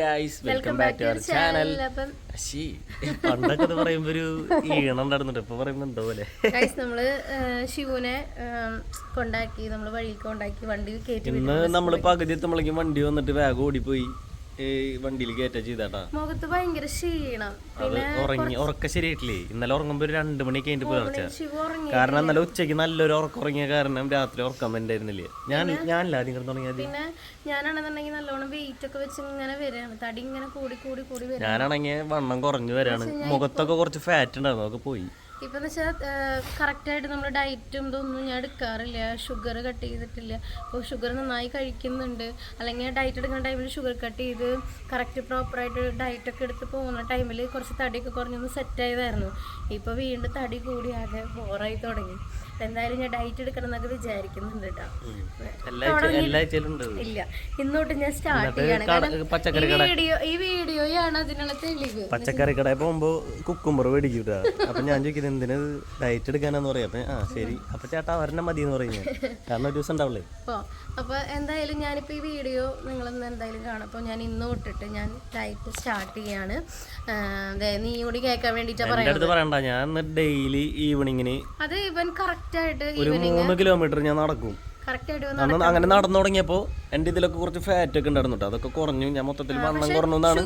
Guys welcome back to our channel ശീ. പണ്ടൊക്കെ ഇത് പറയുമ്പോ ഒരു ഈണം നടന്നിട്ട് ഇപ്പൊ പറയുമ്പോ എന്തോ പോലെ. ഗൈസ് നമ്മൾ ശിവുനെ കൊണ്ടാക്കി നമ്മൾ വഴിയിൽ കൊണ്ടാക്കി വണ്ടി കയറ്റി ഇന്ന് നമ്മൾ പകുതി എത്തുമ്പോഴേക്കും വണ്ടി വന്നിട്ട് വേഗം ഓടിപ്പോയി. ഈ വണ്ടിയിൽ കയറ്റ ചെയ്താട്ടാ. മുഖത്ത് ഭയങ്കര ക്ഷീണം. അത് ഉറങ്ങി ഉറക്ക ശരിയായിട്ടില്ലേ? ഇന്നലെ ഉറങ്ങുമ്പോ ഒരു രണ്ടു മണി കഴിഞ്ഞിട്ട് പുലർച്ചെ കാരണം ഇന്നലെ ഉച്ചയ്ക്ക് നല്ലൊരു ഉറക്കം ഉറങ്ങിയ കാരണം രാത്രി ഉറക്കം ഉണ്ടായിരുന്നില്ല ഞാൻ ഞാനല്ല ആദ്യം കിടന്ന് തുടങ്ങിയത് പിന്നെ ഞാനാണെന്നുണ്ടെങ്കിൽ നല്ലോണം വെയിറ്റ് ഒക്കെ വെച്ച് ഇങ്ങനെ വരികയാണ്. തടി ഇങ്ങനെ കൂടി കൂടി കൂടി വരും ഞാനാണെങ്കിൽ വണ്ണം കുറഞ്ഞു വരാണ് മുഖത്തൊക്കെ കുറച്ച് ഫാറ്റ് ഉണ്ടായിരുന്നു. അതൊക്കെ പോയി. ഇപ്പൊ എന്ന് വെച്ചാൽ കറക്റ്റായിട്ട് നമ്മൾ ഡയറ്റും ഇതൊന്നും ഞാൻ എടുക്കാറില്ല. ഷുഗർ കട്ട് ചെയ്തിട്ടില്ല. അപ്പോൾ ഷുഗർ നന്നായി കഴിക്കുന്നുണ്ട്. അല്ലെങ്കിൽ ഡയറ്റ് എടുക്കുന്ന ടൈമിൽ ഷുഗർ കട്ട് ചെയ്ത് കറക്റ്റ് പ്രോപ്പറായിട്ട് ഡയറ്റൊക്കെ എടുത്ത് പോകുന്ന ടൈമിൽ കുറച്ച് തടിയൊക്കെ കുറഞ്ഞൊന്ന് സെറ്റ് ആയതായിരുന്നു. ഇപ്പോൾ വീണ്ടും തടി കൂടി ബോറായി തുടങ്ങി. അപ്പൊ എന്തായാലും ഞാൻ ഡയറ്റ് എടുക്കണം എന്നൊക്കെ വിചാരിക്കുന്നുണ്ട് കേട്ടോ. ഇല്ല. ഇന്നോട്ട് ഞാൻ സ്റ്റാർട്ട് ചെയ്യണം. കട- വീഡിയോ ഈ വീഡിയോയാണ് അതിനുള്ള തെളിവ്. പച്ചക്കറി കടയിൽ പോകുമ്പോ കുക്കുമ്പർ മേടിക്കൂട്ടാ അപ്പൊ ഞാൻ ചോദിക്കുന്നത് എന്തിനാ ഡയറ്റ് എടുക്കാനാന്ന് പറയാം. അപ്പൊ ആ ശരി. അപ്പൊ ചേട്ടാ വരണം മതി എന്ന് പറയുന്നത് കാരണം ഒരു ദിവസം ഉണ്ടാവില്ലേ? അപ്പോൾ എന്തായാലും ഞാനിപ്പോൾ ഈ വീഡിയോ നിങ്ങളൊന്ന് എന്തായാലും കാണാം. അപ്പോൾ ഞാൻ ഇന്ന് തൊട്ടിട്ട് ഞാൻ ഡയറ്റ് സ്റ്റാർട്ട് ചെയ്യാണ്. നീ കൂടി കേൾക്കാൻ വേണ്ടിയിട്ടാണ് പറയണ്ട. ഞാൻ ഡെയിലി ഈവനിങ്ങിന് അത് ഇവൻ കറക്റ്റായിട്ട് ഒരു മൂന്ന് കിലോമീറ്റർ ഞാൻ നടക്കും. അന്ന് അങ്ങനെ നടന്നു തുടങ്ങിയപ്പോ എന്റെ ഇതിലൊക്കെ കുറച്ച് ഫാറ്റ് ഒക്കെ ഉണ്ടായിരുന്നു അതൊക്കെ കുറഞ്ഞു. ഞാൻ മൊത്തത്തിൽ വണ്ണം കുറഞ്ഞു എന്നാണ്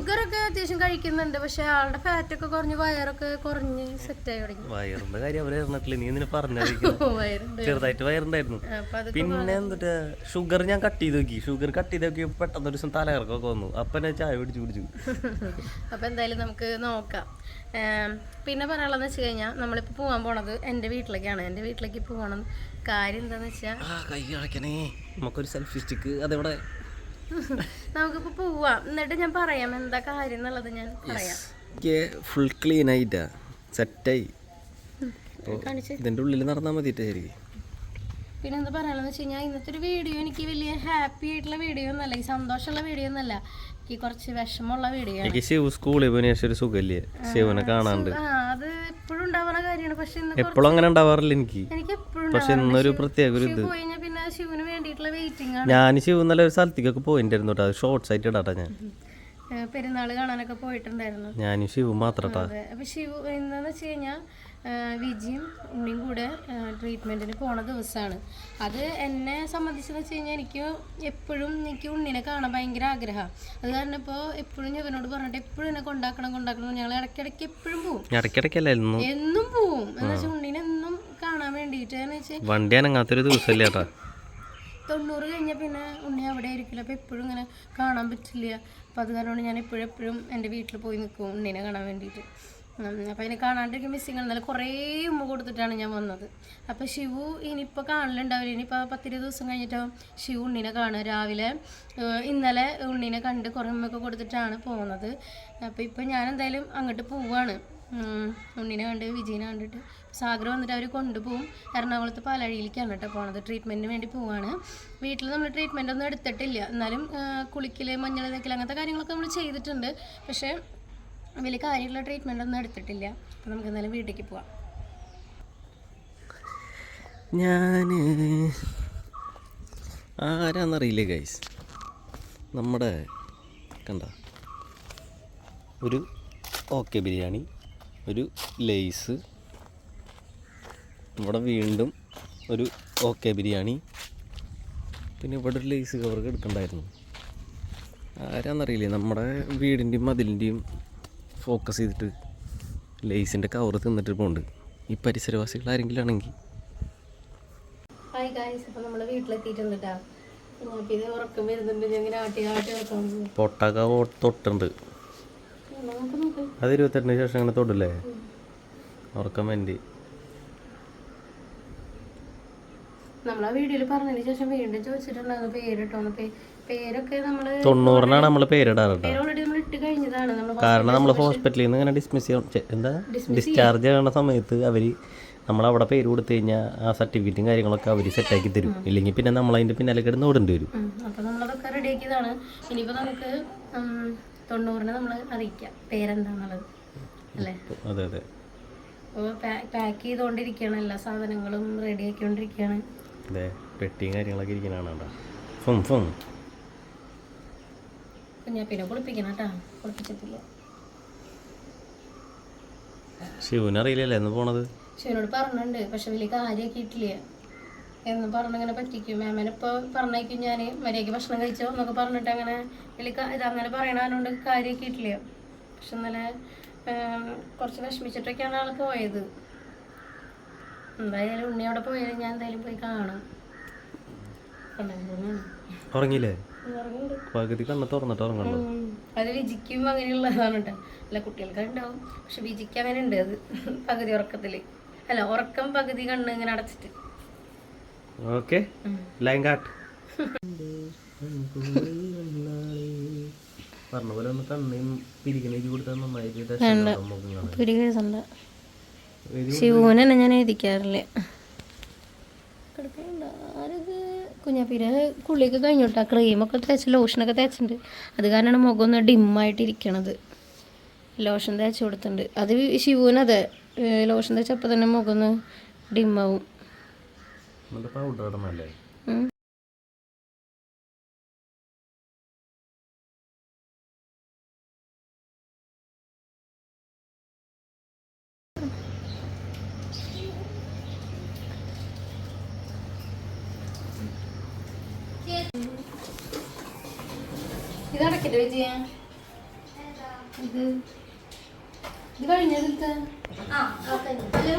അത്യാവശ്യം കഴിക്കുന്നുണ്ട്. പക്ഷെ ആളുടെ ഫാറ്റ് ഒക്കെ കുറഞ്ഞ് വയറൊക്കെ കുറഞ്ഞ് സെറ്റ് ആയി തുടങ്ങി. വയറിന്റെ കാര്യം അവരെ പറഞ്ഞിട്ടില്ല? നീ പറഞ്ഞിരിക്കുന്നു വയറുണ്ട് ചെറുതായിട്ട് വയറുണ്ടായിരുന്നു. പിന്നെ എന്നിട്ട് ഷുഗർ ഞാൻ കട്ട് ചെയ്ത് നോക്കി. ഷുഗർ കട്ട് ചെയ്ത് നോക്കി പെട്ടെന്ന് ഒരു ദിവസം തലകറക്കൊക്കെ വന്നു. അപ്പൊ ചായ പിടിച്ചു പിടിച്ചു അപ്പൊ എന്തായാലും നമുക്ക് നോക്കാം. പിന്നെ പറയാനുള്ളതെന്ന് വെച്ച് കഴിഞ്ഞാൽ നമ്മളിപ്പോൾ പോകാൻ പോണത് എന്റെ വീട്ടിലേക്കാണ്. എന്റെ വീട്ടിലേക്ക് പോകണം. കാര്യം എന്താണെന്ന് വെച്ചാൽ നമുക്കൊരു സെൽഫി സ്റ്റിക്ക് അതെവിടെ? നമുക്കിപ്പോൾ പോവാം. എന്നിട്ട് ഞാൻ പറയാം എന്താ കാര്യം എന്നുള്ളത് ഞാൻ പറയാം. ഫുൾ ക്ലീൻ ആയിട്ടാ. സെറ്റായി ഇതിന്റെ ഉള്ളിൽ നടന്നാൽ മതിട്ടായിരിക്കും. പിന്നെ എന്താ പറയാനുള്ളത് വെച്ച് കഴിഞ്ഞാൽ ഇന്നത്തെ ഒരു വീഡിയോ എനിക്ക് വലിയ ഹാപ്പി ആയിട്ടുള്ള വീഡിയോ ഒന്നല്ല ഈ സന്തോഷമുള്ള വീഡിയോ ഒന്നല്ല എനിക്ക് കുറച്ച് വിഷമമുള്ള വീഡിയോ എനിക്ക് ശിവ സ്കൂളിൽ പോയി ഒരു സുഖമില്ലേ? ശിവനെ കാണാണ്ട്. അത് എപ്പോഴും ഉണ്ടാവുന്ന കാര്യമാണ്. പക്ഷെ എപ്പോഴും അങ്ങനെ ഉണ്ടാവാറില്ല എനിക്ക്. എനിക്ക് എപ്പോഴും പക്ഷെ ഇന്നൊരു പ്രത്യേക ഒരു ഇത്. ഞാൻ ശിവ് ഇന്നലെ ഒരു സ്ഥലത്തേക്കൊക്കെ പോയിട്ടായിരുന്നു കേട്ടോ ഷോർട്ട്സ് ആയിട്ട് ഇടാട്ടാ ഞാൻ. പെരുന്നാൾ പെരുന്നാൾ കാണാനൊക്കെ പോയിട്ടുണ്ടായിരുന്നു. ഞാനും ഷിവു മാത്രട്ടാ. അതെ. അപ്പൊ ശിവ എന്താന്ന് വെച്ച് കഴിഞ്ഞാൽ വിജിയും ഉണ്ണിയും കൂടെ ട്രീറ്റ്മെന്റിന് പോണ ദിവസമാണ് അത് എന്നെ സംബന്ധിച്ചെന്ന് വെച്ച് കഴിഞ്ഞാൽ എനിക്ക് എപ്പോഴും എനിക്ക് ഉണ്ണിനെ കാണാൻ ഭയങ്കര ആഗ്രഹമാണ് അത് കാരണം ഇപ്പോൾ എപ്പോഴും ഞാൻ ഇവനോട് പറഞ്ഞിട്ട് എപ്പോഴും എന്നെ കൊണ്ടാക്കണം കൊണ്ടാക്കണം ഞങ്ങൾ ഇടയ്ക്കിടയ്ക്ക് എപ്പോഴും പോവും. എന്നും പോവും. എന്ന് വെച്ചാൽ ഉണ്ണിനെ എന്നും കാണാൻ വേണ്ടിയിട്ട് വണ്ടി അനങ്ങാത്തൊരു ദിവസമില്ല തൊണ്ണൂറ് കഴിഞ്ഞാൽ പിന്നെ ഉണ്ണി അവിടെ ആയിരിക്കില്ല. അപ്പോൾ എപ്പോഴും ഇങ്ങനെ കാണാൻ പറ്റില്ല. അപ്പോൾ അത് കാരണം ഞാൻ എപ്പോഴും എപ്പോഴും എന്റെ വീട്ടിൽ പോയി നിൽക്കും ഉണ്ണിനെ കാണാൻ വേണ്ടിയിട്ട്. അപ്പം അതിനെ കാണാണ്ടിരിക്കും മിസ്സിങ് എന്നാലും കുറേ ഉമ്മ കൊടുത്തിട്ടാണ് ഞാൻ വന്നത്. അപ്പോൾ ശിവു ഇനിയിപ്പോൾ കാണലുണ്ടാവില്ല. ഇനിയിപ്പോൾ പത്തിരുപത് ദിവസം കഴിഞ്ഞിട്ടാവും ശിവു ഉണ്ണിനെ കാണുക. രാവിലെ ഇന്നലെ ഉണ്ണിനെ കണ്ട് കുറേ ഉമ്മയൊക്കെ കൊടുത്തിട്ടാണ് പോകുന്നത് അപ്പോൾ ഇപ്പോൾ ഞാൻ എന്തായാലും അങ്ങോട്ട് പോവാണ്. ഉണ്ണിനെ കണ്ട് വിജയനെ കണ്ടിട്ട്. സാഗർ വന്നിട്ട് അവർ കൊണ്ടുപോകും. എറണാകുളത്ത് പാലഴിയിലേക്കാണ് കേട്ടോ പോണത്. ട്രീറ്റ്മെന്റിന് വേണ്ടി പോവാണ്. വീട്ടിൽ നമ്മൾ ട്രീറ്റ്മെന്റ് ഒന്നും എടുത്തിട്ടില്ല. എന്നാലും കുളിക്കൽ മഞ്ഞൾ തേക്കൽ അങ്ങനത്തെ കാര്യങ്ങളൊക്കെ നമ്മൾ ചെയ്തിട്ടുണ്ട്. പക്ഷേ വലിയ കാര്യമുള്ള ട്രീറ്റ്മെന്റ് ഒന്നും എടുത്തിട്ടില്ല. അപ്പോൾ നമുക്ക് എന്തായാലും വീട്ടിലേക്ക് പോവാം. ഞാൻ ആരാന്നറിയില്ലേ ഗൈസ് നമ്മുടെ കണ്ട? ഒരു ഓക്കെ ബിരിയാണി. ഒരു ലേസ്. ഇവിടെ വീണ്ടും ഒരു ഓക്കെ ബിരിയാണി. പിന്നെ ഇവിടെ ഒരു ലേസ് കവർ എടുക്കണ്ടായിരുന്നു. ആരാന്നറിയില്ലേ? നമ്മുടെ വീടിന്റെയും മതിലിന്റെയും ഫോക്കസ് ചെയ്തിട്ട് ലേസിന്റെ കവർ തിന്നിട്ട് പോകുന്നുണ്ട് ഈ പരിസരവാസികൾ ആരെങ്കിലും ആണെങ്കിൽ. ഹായ് ഗായ്സ് അപ്പോൾ നമ്മൾ വീട്ടിലെത്തിയിട്ടുണ്ട് കേട്ടോ അപ്പോൾ ഇത് ഉറക്കം വരുന്നുണ്ട്. ഞാൻ ഇങ്ങനെ ആട്ടി തൊട്ടുണ്ട്. അത് ഇരുപത്തെട്ടിന് ശേഷം അങ്ങനെ തൊടില്ലേ? ഉറക്കം വേണ്ടി. നമ്മൾ ആ വീഡിയോയിൽ പറഞ്ഞതിന് ശേഷം വീണ്ടും ചോദിച്ചിട്ടുണ്ടായിരുന്നു പേരിട്ടോന്ന് പേ പേരൊക്കെ നമ്മൾ തൊണ്ണൂറിനാണ് നമ്മൾ പേരിടാറുണ്ട്. കാരണം നമ്മൾ ഹോസ്പിറ്റലിൽ നിന്ന് ഇങ്ങനെ ഡിസ്മിസ് എന്താ? ഡിസ്ചാർജ് ചെയ്യണ. സമയത്ത് അവർ നമ്മളവിടെ പേര് കൊടുത്തു കഴിഞ്ഞാൽ ആ സർട്ടിഫിക്കറ്റും കാര്യങ്ങളൊക്കെ അവർ സെറ്റാക്കി തരും. ഇല്ലെങ്കിൽ പിന്നെ നമ്മൾ അതിന്റെ പിന്നാലെ കിടന്ന് ഓടേണ്ടി വരും. അപ്പോൾ നമ്മളതൊക്കെ റെഡിയാക്കിയതാണ് ഇനിയിപ്പോൾ നമുക്ക് തൊണ്ണൂറിന് നമ്മൾ അറിയിക്കാം. പേരെന്താന്നുള്ളത്. അല്ലേ? അതെ അതെ. അപ്പോൾ പാക്ക് ചെയ്തുകൊണ്ടിരിക്കുകയാണ് എല്ലാ സാധനങ്ങളും റെഡി ആക്കിക്കൊണ്ടിരിക്കുകയാണ് അതെ പെട്ടിയും കാര്യങ്ങളൊക്കെ ഇരിക്കണതാണ് കേട്ടോ ഫും ഫും. കുഞ്ഞാപ്പിനെ കുളിപ്പിക്കണം കേട്ടാ. കുളിപ്പിച്ചിട്ടില്ല. ശിവനറിയില്ലല്ലേ എന്ന് പോണത്? ശിവനോട് പറഞ്ഞിട്ടുണ്ട്. പക്ഷെ വലിയ കാര്യമാക്കിയിട്ടില്ല എന്ന് പറഞ്ഞിങ്ങനെ പറ്റിക്കും. മാമനെ ഇപ്പോൾ പറഞ്ഞേക്കും ഞാൻ മര്യാദയ്ക്ക് ഭക്ഷണം കഴിച്ചോ എന്നൊക്കെ പറഞ്ഞിട്ട് അങ്ങനെ വലിയ ഇത് അങ്ങനെ പറയണതുകൊണ്ട് കാര്യമാക്കിയിട്ടില്ല പക്ഷെ ഇന്നലെ കുറച്ച് വിഷമിച്ചിട്ടൊക്കെയാണ് ആൾക്ക് പോയത്. എന്തായാലും ഉണ്ണി അവിടെ പോയാലും ഞാൻ എന്തായാലും പോയി കാണും. കണ്ടായിരുന്നു ഉറങ്ങിയില്ലേ? ഇറങ്ങിയിട്ടുണ്ട് പകുതി കണ്ണ് തുറന്നിട്ട് ഉറങ്ങണ്ടോ അത് വിജിക്കും അങ്ങനെയുള്ളതാണ് കേട്ടോ. അല്ല കുട്ടികൾക്ക് ഉണ്ടാവും പക്ഷെ വിജിക്ക് അങ്ങനെ ഉണ്ട് അത്. പകുതി ഉറക്കത്തിൽ അല്ല ഉറക്കം പകുതി കണ്ണ് ഇങ്ങനെ അടച്ചിട്ട്. ഓക്കെ. ഉം. ലൈൻ കാട്ട് പറഞ്ഞ പോലെ ഒന്ന് കണ്ണയും പിരിക്കണേക്ക് കൊടുത്താൽ നന്നായിട്ട് ശിവനെ ഞാൻ എഴുതിക്കാറില്ല? കുഞ്ഞാപ്പീര കുളിയൊക്കെ കഴിഞ്ഞോട്ടാ? ക്രീമൊക്കെ തേച്ച് ലോഷനൊക്കെ തേച്ചിട്ടുണ്ട്. അത് കാരണമാണ് മുഖം ഒന്ന് ഡിമ്മായിട്ടിരിക്കണത്. ലോഷൻ തേച്ച് കൊടുത്തിട്ടുണ്ട്. അത് ശിവനതെ ലോഷൻ തേച്ചപ്പോൾ തന്നെ മുഖം ഒന്ന് ഡിമ്മാവും. എന്നിട്ട് പൗഡർ ഇടണല്ലേ ഉം. ഇത് വിജയ ഇത്. ഇത് ആ ഹലോ?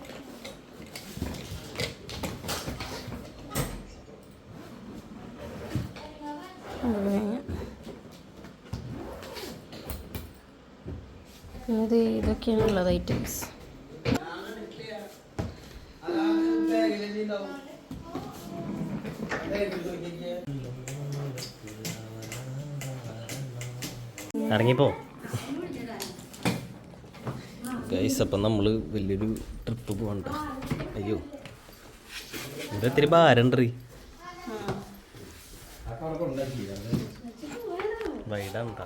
ഇത് ഇതൊക്കെയാണുള്ളത് ഐറ്റംസ് ഇറങ്ങിപ്പോ. ഗൈസ് അപ്പം നമ്മൾ വലിയൊരു ട്രിപ്പ് പോകണ്ട. അയ്യോ. ഇവിടെ ഇത്തിരി ഭാരണ്ടറി വൈഡാണ്ടാ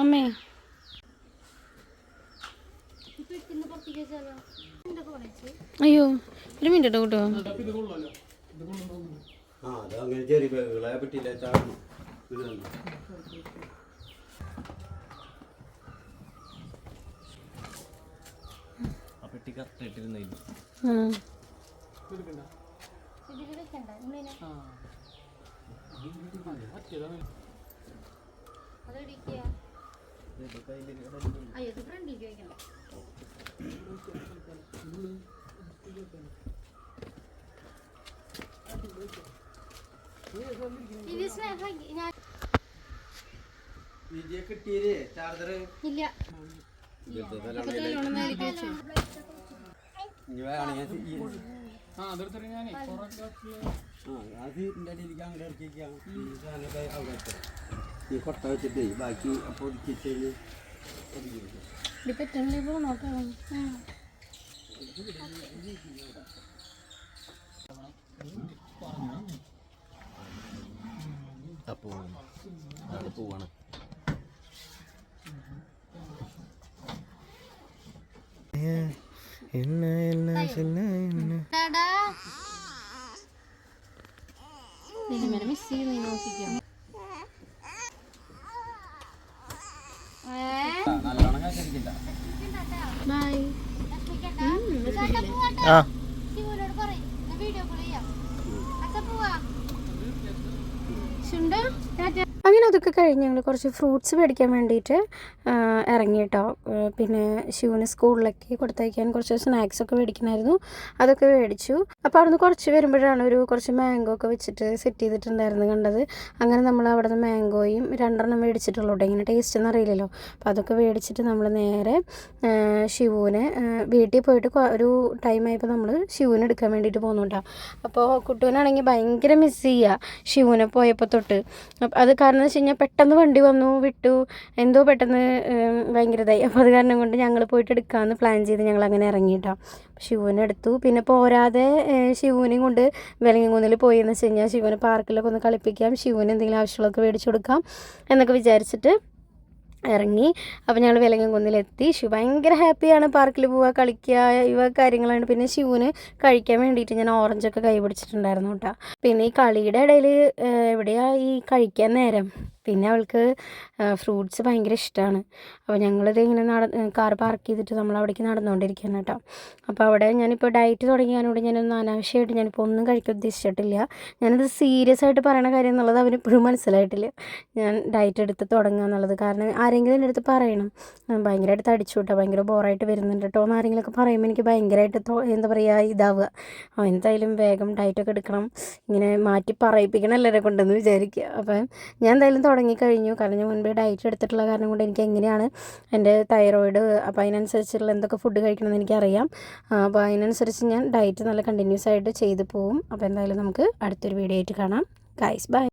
അമ്മേ. അയ്യോ ഒരു മിനിറ്റ് കേട്ടോ ആ അത് അങ്ങനെ ചെറിയ ബാഗുകളെ പറ്റില്ല ചാടുന്നു പെട്ടി കറക്റ്റ് ഇട്ടിരുന്നില്ല ആ. വിജയ കിട്ടിയേ ചാർജർ ഇല്ല. വേണമെങ്കിൽ ഈ കൊട്ട വെച്ചിട്ട് ബാക്കി അപ്പോൾ ഒതുക്കിച്ച് അപ്പോൾ അത് പോവാണ്. என்ன என்ன சொல்ல என்ன മിസ്സി നീ നോക്കിക്കോ. ആ. അതൊക്കെ കഴിഞ്ഞ് ഞങ്ങൾ കുറച്ച് ഫ്രൂട്ട്സ് മേടിക്കാൻ വേണ്ടിയിട്ട് ഇറങ്ങി കേട്ടോ പിന്നെ ശിവന് സ്കൂളിലേക്ക് കൊടുത്തയക്കാൻ കുറച്ച് സ്നാക്സ് ഒക്കെ മേടിക്കണമായിരുന്നു അതൊക്കെ മേടിച്ചു. അപ്പോൾ അവിടുന്ന് കുറച്ച് വരുമ്പോഴാണ് ഒരു കുറച്ച് മാംഗോ ഒക്കെ വെച്ചിട്ട് സെറ്റ് ചെയ്തിട്ടുണ്ടായിരുന്നു കണ്ടത്. അങ്ങനെ നമ്മൾ അവിടെ നിന്ന് മാംഗോയും രണ്ടെണ്ണം മേടിച്ചിട്ടുള്ളൂ ഇങ്ങനെ ടേസ്റ്റ് ഒന്നും അറിയില്ലല്ലോ. അപ്പോൾ അതൊക്കെ മേടിച്ചിട്ട് നമ്മൾ നേരെ ശിവുവിനെ വീട്ടിൽ പോയിട്ട് ഒരു ടൈം ആയപ്പോൾ നമ്മൾ ശിവുവിനെ എടുക്കാൻ വേണ്ടിയിട്ട് പോകുന്നു കേട്ടോ. അപ്പോൾ കുട്ടുവിനാണെങ്കിൽ ഭയങ്കര മിസ് ചെയ്യുക ശിവുവിനെ പോയപ്പോൾ തൊട്ട്. അത് കാരണം കഴിഞ്ഞാൽ പെട്ടെന്ന് വണ്ടി വന്നു വിട്ടു. എന്തോ പെട്ടെന്ന് ഭയങ്കരതായി. അപ്പോൾ അത് കാരണം കൊണ്ട് ഞങ്ങൾ പോയിട്ട് എടുക്കാമെന്ന് പ്ലാൻ ചെയ്ത് ഞങ്ങൾ അങ്ങനെ ഇറങ്ങിയിട്ടാണ് ശിവുവിനെ എടുത്തു. പിന്നെ പോരാതെ ശിവനെയും കൊണ്ട് വെലങ്ങുന്നിൽ പോയി. എന്ന് വെച്ച് കഴിഞ്ഞാൽ ശിവനെ പാർക്കിലൊക്കെ ഒന്ന് കളിപ്പിക്കാം. ശിവന് എന്തെങ്കിലും ആവശ്യമുള്ളതൊക്കെ മേടിച്ചു കൊടുക്കാം എന്നൊക്കെ വിചാരിച്ചിട്ട് ഇറങ്ങി. അപ്പോൾ ഞങ്ങൾ വിലങ്ങൻകുന്നിലെത്തി ശിവ ഭയങ്കര ഹാപ്പിയാണ് പാർക്കിൽ പോവുക കളിക്കുക ഇവ കാര്യങ്ങളാണ്. പിന്നെ ശിവന് കഴിക്കാൻ വേണ്ടിയിട്ട് ഞാൻ ഓറഞ്ചൊക്കെ കൈ പിടിച്ചിട്ടുണ്ടായിരുന്നു കേട്ടോ പിന്നെ ഈ കളിയുടെ ഇടയിൽ എവിടെയാണ് ഈ കഴിക്കാൻ നേരം? പിന്നെ അവൾക്ക് ഫ്രൂട്ട്സ് ഭയങ്കര ഇഷ്ടമാണ് അപ്പോൾ ഞങ്ങളിത് ഇങ്ങനെ നട കാർ പാർക്ക് ചെയ്തിട്ട് നമ്മൾ അവിടേക്ക് നടന്നുകൊണ്ടിരിക്കുകയാണ് കേട്ടോ. അപ്പോൾ അവിടെ ഞാനിപ്പോൾ ഡയറ്റ് തുടങ്ങിയാനോട് ഞാനൊന്നും അനാവശ്യമായിട്ട് ഞാനിപ്പോൾ ഒന്നും കഴിക്കാൻ ഉദ്ദേശിച്ചിട്ടില്ല. ഞാനത് സീരിയസ് ആയിട്ട് പറയണ കാര്യം എന്നുള്ളത് അവന് ഇപ്പോഴും മനസ്സിലായിട്ടില്ല. ഞാൻ ഡയറ്റ് എടുത്ത് തുടങ്ങുക എന്നുള്ളത്. കാരണം ആരെങ്കിലും എന്റെ അടുത്ത് പറയണം. "ആ, ഭയങ്കരമായിട്ട് തടിച്ചു കേട്ടോ ഭയങ്കര ബോറായിട്ട് വരുന്നുണ്ട് കേട്ടോ എന്ന് ആരെങ്കിലുമൊക്കെ പറയുമ്പോൾ എനിക്ക് ഭയങ്കരമായിട്ട് എന്താ പറയുക ഇതാവുക. എന്തായാലും വേഗം ഡയറ്റൊക്കെ എടുക്കണം. ഇങ്ങനെ മാറ്റി പറയിപ്പിക്കണം എല്ലാവരെ കൊണ്ടെന്ന് വിചാരിക്കുക. അപ്പം ഞാൻ എന്തായാലും തുടങ്ങിക്കഴിഞ്ഞു. കാരണം ഞാൻ മുൻപേ ഡയറ്റ് എടുത്തിട്ടുള്ള കാരണം കൊണ്ട് എനിക്ക് എങ്ങനെയാണ് എന്റെ തൈറോയിഡ് അപ്പോൾ അതിനനുസരിച്ചുള്ള എന്തൊക്കെ ഫുഡ് കഴിക്കണമെന്ന് എനിക്കറിയാം. അപ്പോൾ അതിനനുസരിച്ച് ഞാൻ ഡയറ്റ് നല്ല കണ്ടിന്യൂസ് ആയിട്ട് ചെയ്തു പോവും. അപ്പോൾ എന്തായാലും നമുക്ക് അടുത്തൊരു വീഡിയോ ആയിട്ട് കാണാം. Guys bye